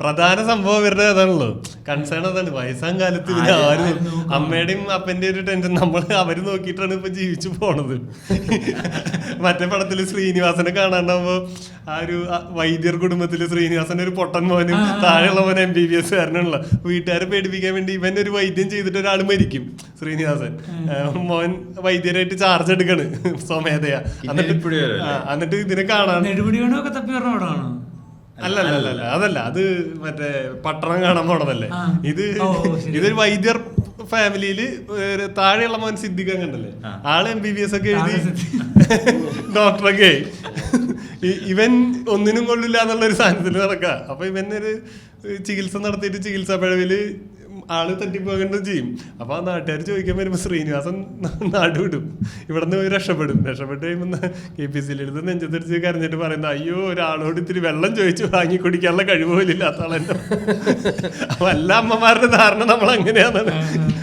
പ്രധാന സംഭവം ഇവരുടെ അതാണല്ലോ. കൺസേൺ അതാണ്. വയസ്സാം കാലത്ത് ഇതിന് ആര്? അമ്മയുടെയും അപ്പന്റെയും ഒരു ടെൻഷൻ നമ്മൾ അവർ നോക്കിയിട്ടാണ് ഇപ്പൊ ജീവിച്ചു പോണത്. മറ്റേ പടത്തിൽ ശ്രീനിവാസനെ കാണാണ്ടാവുമ്പോ ആ ഒരു വൈദ്യർ കുടുംബത്തിൽ ശ്രീനിവാസന്റെ ഒരു പൊട്ടൻ മോനും താഴെയുള്ള മോൻ എം ബി ബി എസ് കാരനുള്ള വീട്ടുകാരെ പേടിപ്പിക്കാൻ വേണ്ടി ഇവൻ ഒരു വൈദ്യം ചെയ്തിട്ട് ഒരാൾ മരിക്കും ശ്രീനിവാസൻ. മോൻ വൈദ്യരായിട്ട് ചാർജ് എടുക്കാണ്. സ്വമേധയാ. എന്നിട്ട് എന്നിട്ട് ഇതിനെ കാണാൻ തപ്പി പറഞ്ഞ പടമാണോ? അല്ല അല്ല അല്ല അതല്ല അത് മറ്റേ പട്ടണം കാണാൻ പോണതല്ലേ. ഇത്. ഇതൊരു വൈദ്യർ ഫാമിലിയിൽ ഒരു താഴെയുള്ള മോൻ സിദ്ധിക്കാൻ കണ്ടല്ലേ? ആൾ എം ബി ബി എസ് ഒക്കെ എഴുതി. ഡോക്ടറൊക്കെ. ഇവൻ ഒന്നിനും കൊള്ളില്ല എന്നുള്ള ഒരു സാധനത്തിൽ നടക്കുക അപ്പൊ ഇവനൊരു ചികിത്സ നടത്തിയിട്ട് ചികിത്സാ പിഴവിൽ ആൾ തട്ടിപ്പോകേണ്ടത് ചെയ്യും. അപ്പൊ ആ നാട്ടുകാർ ചോദിക്കാൻ വരുമ്പോ ശ്രീനിവാസൻ നാട് വിടും ഇവിടുന്ന് പോയി രക്ഷപ്പെടും. രക്ഷപ്പെട്ട് കഴിയുമ്പോ കെ പി സിയിൽ എടുത്ത് നെഞ്ചത്തിരിച്ച് കരഞ്ഞിട്ട് പറയുന്നത് അയ്യോ ഒരാളോട് ഇത്തിരി വെള്ളം ചോദിച്ചു വാങ്ങി കുടിക്കാനുള്ള കഴിവ് പോലും ഇല്ലാത്ത ആളെന്നെ അപ്പൊ എല്ലാ അമ്മമാരുടെ ധാരണ നമ്മൾ അങ്ങനെയാണെന്നാണ്